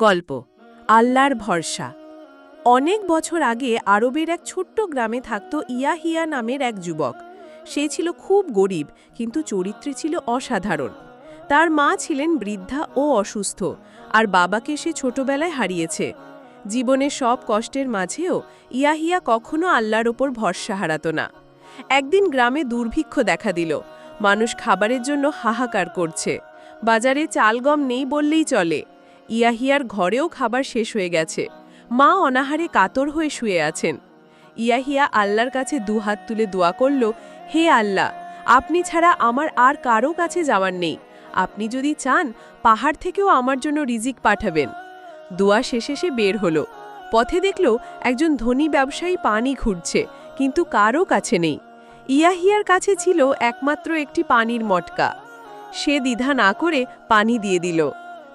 গল্প, আল্লাহর ভরসা। অনেক বছর আগে আরবের এক ছোট্ট গ্রামে থাকত ইয়াহিয়া নামের এক যুবক। সে ছিল খুব গরিব, কিন্তু চরিত্রে ছিল অসাধারণ। তার মা ছিলেন বৃদ্ধা ও অসুস্থ, আর বাবাকে সে ছোটবেলায় হারিয়েছে। জীবনের সব কষ্টের মাঝেও ইয়াহিয়া কখনো আল্লাহর ওপর ভরসা হারাত না। একদিন গ্রামে দুর্ভিক্ষ দেখা দিল। মানুষ খাবারের জন্য হাহাকার করছে। বাজারে চালগম নেই বললেই চলে। ইয়াহিয়ার ঘরেও খাবার শেষ হয়ে গেছে। মা অনাহারে কাতর হয়ে শুয়ে আছেন। ইয়াহিয়া আল্লাহর কাছে দুহাত তুলে দোয়া করল, হে আল্লাহ, আপনি ছাড়া আমার আর কারও কাছে যাওয়ার নেই। আপনি যদি চান, পাহাড় থেকেও আমার জন্য রিজিক পাঠাবেন। দোয়া শেষে সে বের হলো। পথে দেখল একজন ধনী ব্যবসায়ী পানি খুঁড়ছে, কিন্তু কারও কাছে নেই। ইয়াহিয়ার কাছে ছিল একমাত্র একটি পানির মটকা। সে দ্বিধা না করে পানি দিয়ে দিল।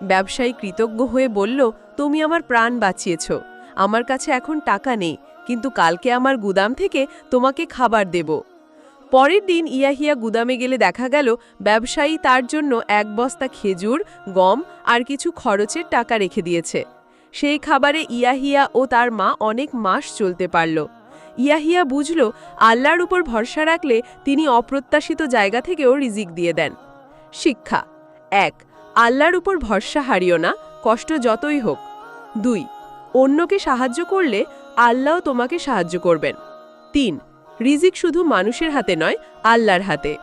ব্যবসায়ী কৃতজ্ঞ হয়ে বলল, তুমি আমার প্রাণ বাঁচিয়েছ। আমার কাছে এখন টাকা নেই, কিন্তু কালকে আমার গুদাম থেকে তোমাকে খাবার দেব। পরের দিন ইয়াহিয়া গুদামে গেলে দেখা গেল, ব্যবসায়ী তার জন্য এক বস্তা খেজুর, গম আর কিছু খরচের টাকা রেখে দিয়েছে। সেই খাবারে ইয়াহিয়া ও তার মা অনেক মাস চলতে পারল। ইয়াহিয়া বুঝল, আল্লাহর উপর ভরসা রাখলে তিনি অপ্রত্যাশিত জায়গা থেকেও রিজিক দিয়ে দেন। শিক্ষা, এক আল্লাহর উপর ভরসা হারিও না, কষ্ট যতই হোক। দুই, অন্যকে সাহায্য করলে আল্লাহ তোমাকে সাহায্য করবেন। তিন, রিজিক শুধু মানুষের হাতে নয়, আল্লাহর হাতে।